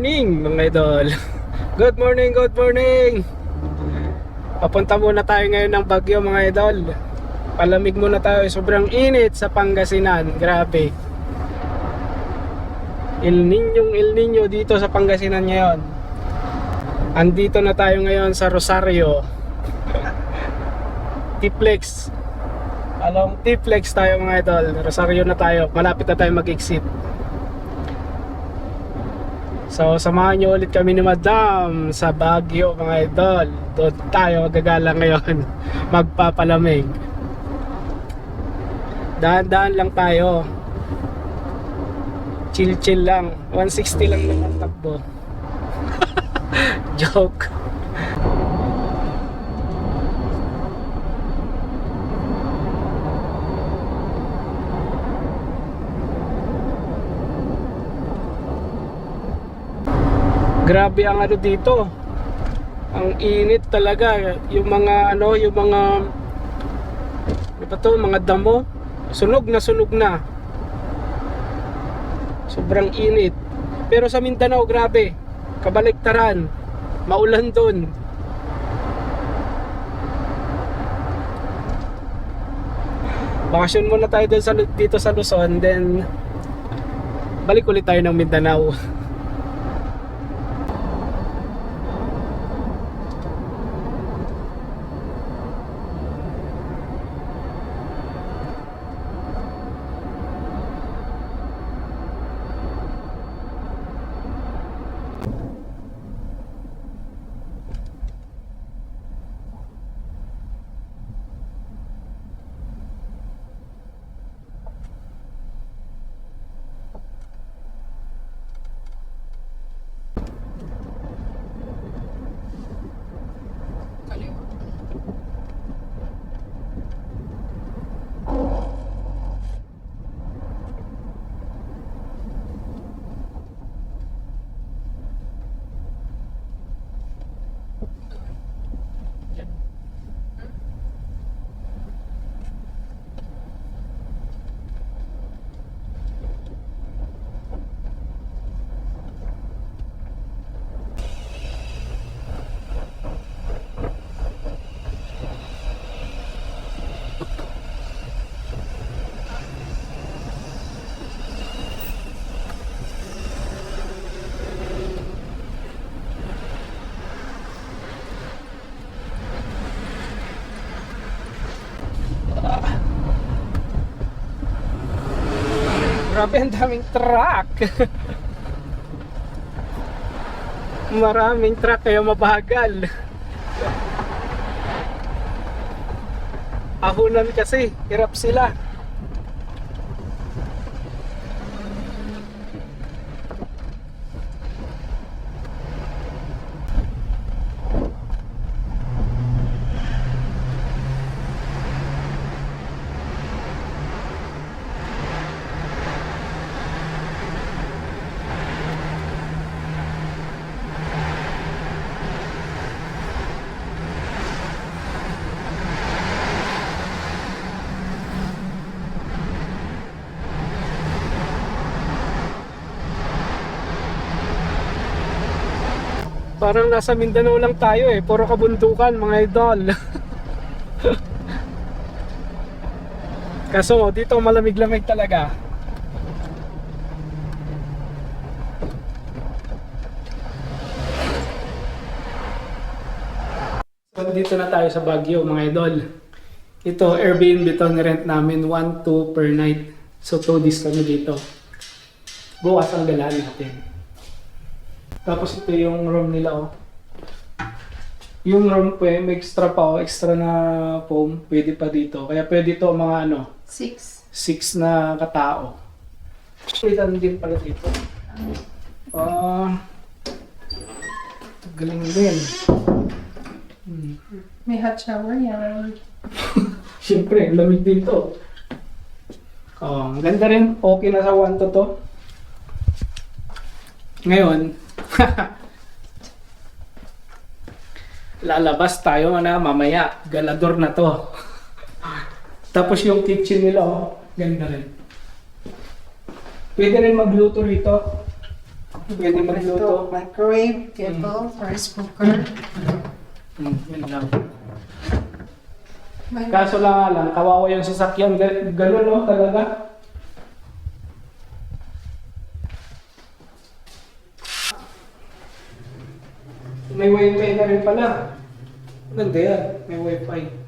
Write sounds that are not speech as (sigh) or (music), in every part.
Morning mga idol. (laughs) Good morning, good morning. Papunta muna tayo ngayon ng Bagyo mga idol. Palamig muna tayo. Sobrang init sa Pangasinan. Grabe. El Niño, El Niño dito sa Pangasinan ngayon. Andito na tayo ngayon sa Rosario. (laughs) Tiplex. Along Tiplex tayo mga idol. Rosario na tayo. Malapit na tayo mag-exit. So, samahan nyo ulit kami ni Madam sa Baguio, mga idol. Doon tayo magagala ngayon. (laughs) Magpapalamig. Dahan-dahan lang tayo. Chill-chill lang. 160 lang naman takbo. (laughs) Joke. Grabe ang ano dito. Ang init talaga. Yung mga ano, yung mga ano ba to, mga damo. Sunog na sunog na. Sobrang init. Pero sa Mindanao, grabe. Kabaliktaran. Maulan doon. Bakasyon muna tayo doon sa, dito sa Luzon. Then, balik ulit tayo ng Mindanao. (laughs) Grabe ang daming truck. Maraming truck kaya mabagal. Ahunan kasi, hirap sila. Parang nasa Mindanao lang tayo eh, puro kabundukan mga idol. (laughs) Kaso dito malamig-lamig talaga. So dito na tayo sa Baguio mga idol. Ito Airbnb to rent namin 1-2 per night. So 2 days kami dito. Bukas ang galaan natin. Tapos ito yung room nila oh. Yung room po eh, may extra pa oh, extra na foam, pwede pa dito. Kaya pwede to mga ano, Six. six na katao. Ilan din pala dito. Ah, galing din. Hmm. May hot shower yan. (laughs) Siyempre, lamig dito. Oh, ang ganda rin. Okay na sa 1 to to. Ngayon, (laughs) lalabas tayo na mamaya. Galador na to. Tapos yung kitchen nila, oh, ganda rin. Pwede rin magluto rito. Pwede magluto. Microwave, kettle, rice cooker. Yun lang. Kaso lang lang, kawawa yung sasakyan. Ga- Ganun no, talaga. May wifi na rin pala. Ganda yan, may wifi.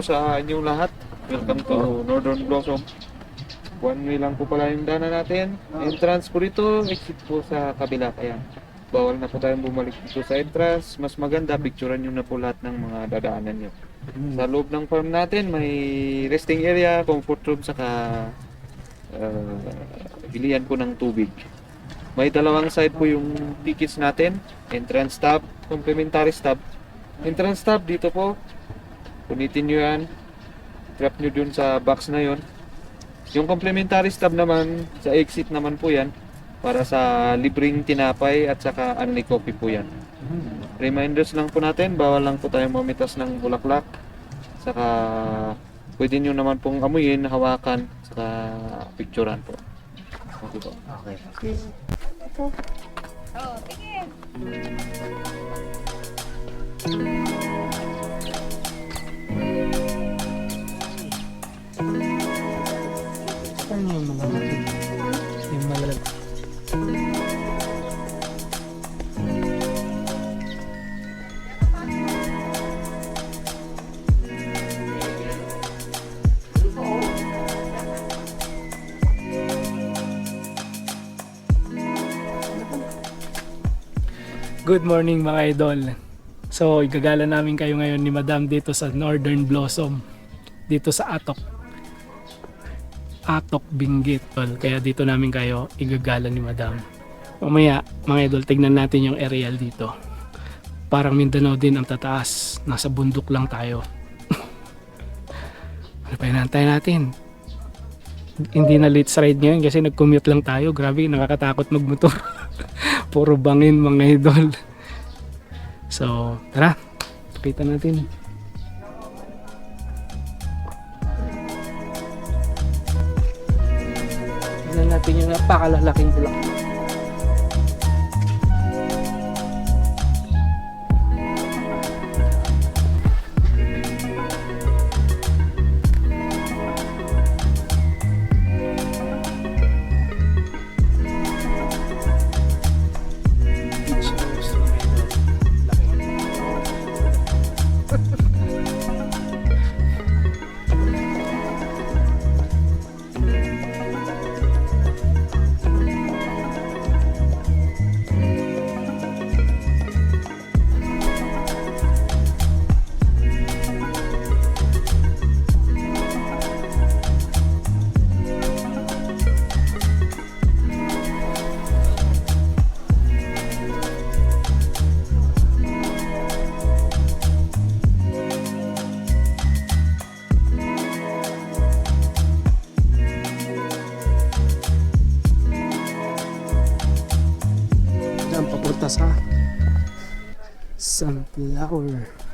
Po sa inyong lahat. Welcome to Northern Blossom. One way lang po pala yung dana natin. Entrance po dito, exit po sa kabila. Kaya bawal na po tayong bumalik dito sa entrance. Mas maganda, picturean nyo na po lahat ng mga dadaanan nyo. Sa loob ng farm natin, may resting area, comfort room, saka uh, ilian po ng tubig. May dalawang side po yung tickets natin. Entrance tab, complimentary tab. Entrance tab dito po. Punitin nyo yan. Trap nyo dun sa box na yon. Yung complimentary stub naman, sa exit naman po yan. Para sa libreng tinapay at saka only coffee po yan. Reminders lang po natin, bawal lang po tayo mamitas ng bulaklak. Saka pwede nyo naman pong amuyin, hawakan, saka picturean po. Okay po. Oh, sige. Yung malalaki? Yung malalaki. Good morning mga idol. So, igagala namin kayo ngayon ni Madam dito sa Northern Blossom. Dito sa Atok. Atok Binggit. Tol. Kaya dito namin kayo igagala ni Madam. Mamaya, mga idol, tignan natin yung aerial dito. Parang Mindanao din ang tataas. Nasa bundok lang tayo. (laughs) ano pa hinantay natin? Hindi na late ride ngayon kasi nag-commute lang tayo. Grabe, nakakatakot magmotor. (laughs) Puro bangin mga idol. So, tara. Pakita natin. Tignan natin Sunflower.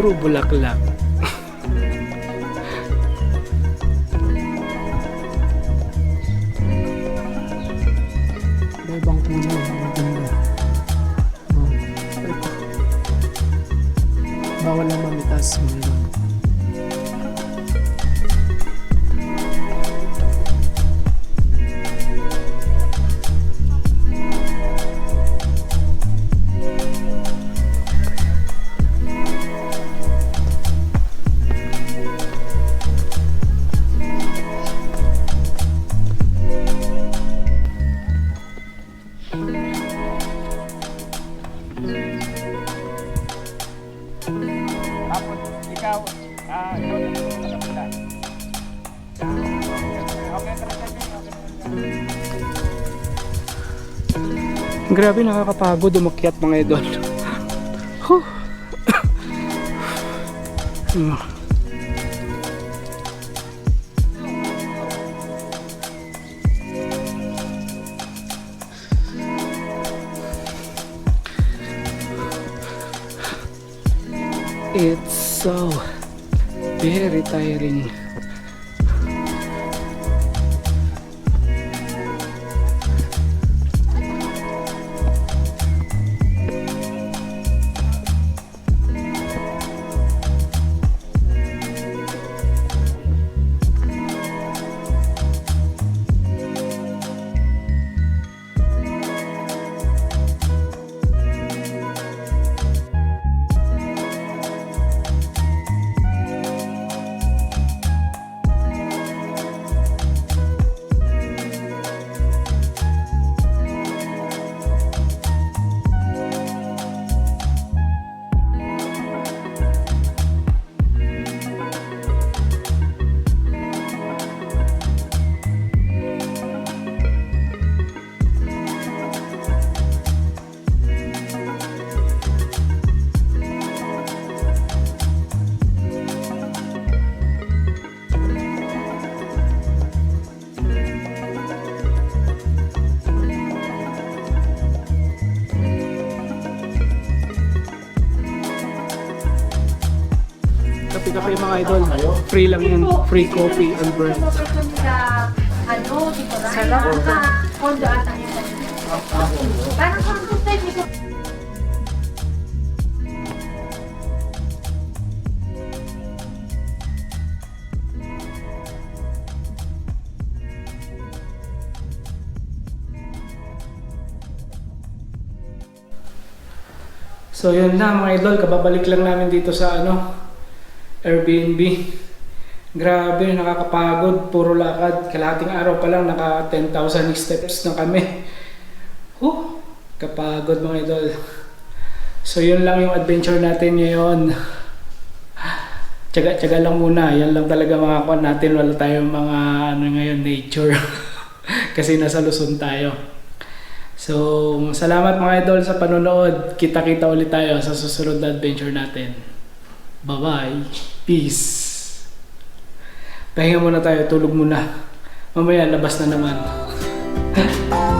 Puro bulaklak. Grabe nakakapagod umakyat mga idol. It's so very tiring. Kape mga idol. Free lang yun. Free coffee and bread. Sarap. Kondo ata yun. Parang kondo dito. So yun na mga idol, kababalik lang namin dito sa ano, Airbnb. Grabe, nakakapagod, puro lakad. Kalahating araw pa lang, naka 10,000 steps na kami. Huh, kapagod mga idol. So yun lang yung adventure natin ngayon. Tsaga-tsaga lang muna, yan lang talaga mga kwan natin. Wala tayong mga ano ngayon, nature. (laughs) Kasi nasa Luzon tayo. So, salamat mga idol sa panonood. Kita-kita ulit tayo sa susunod na adventure natin. Bye-bye. Peace. Pahinga muna tayo, tulog muna. Mamaya, labas na naman. (laughs)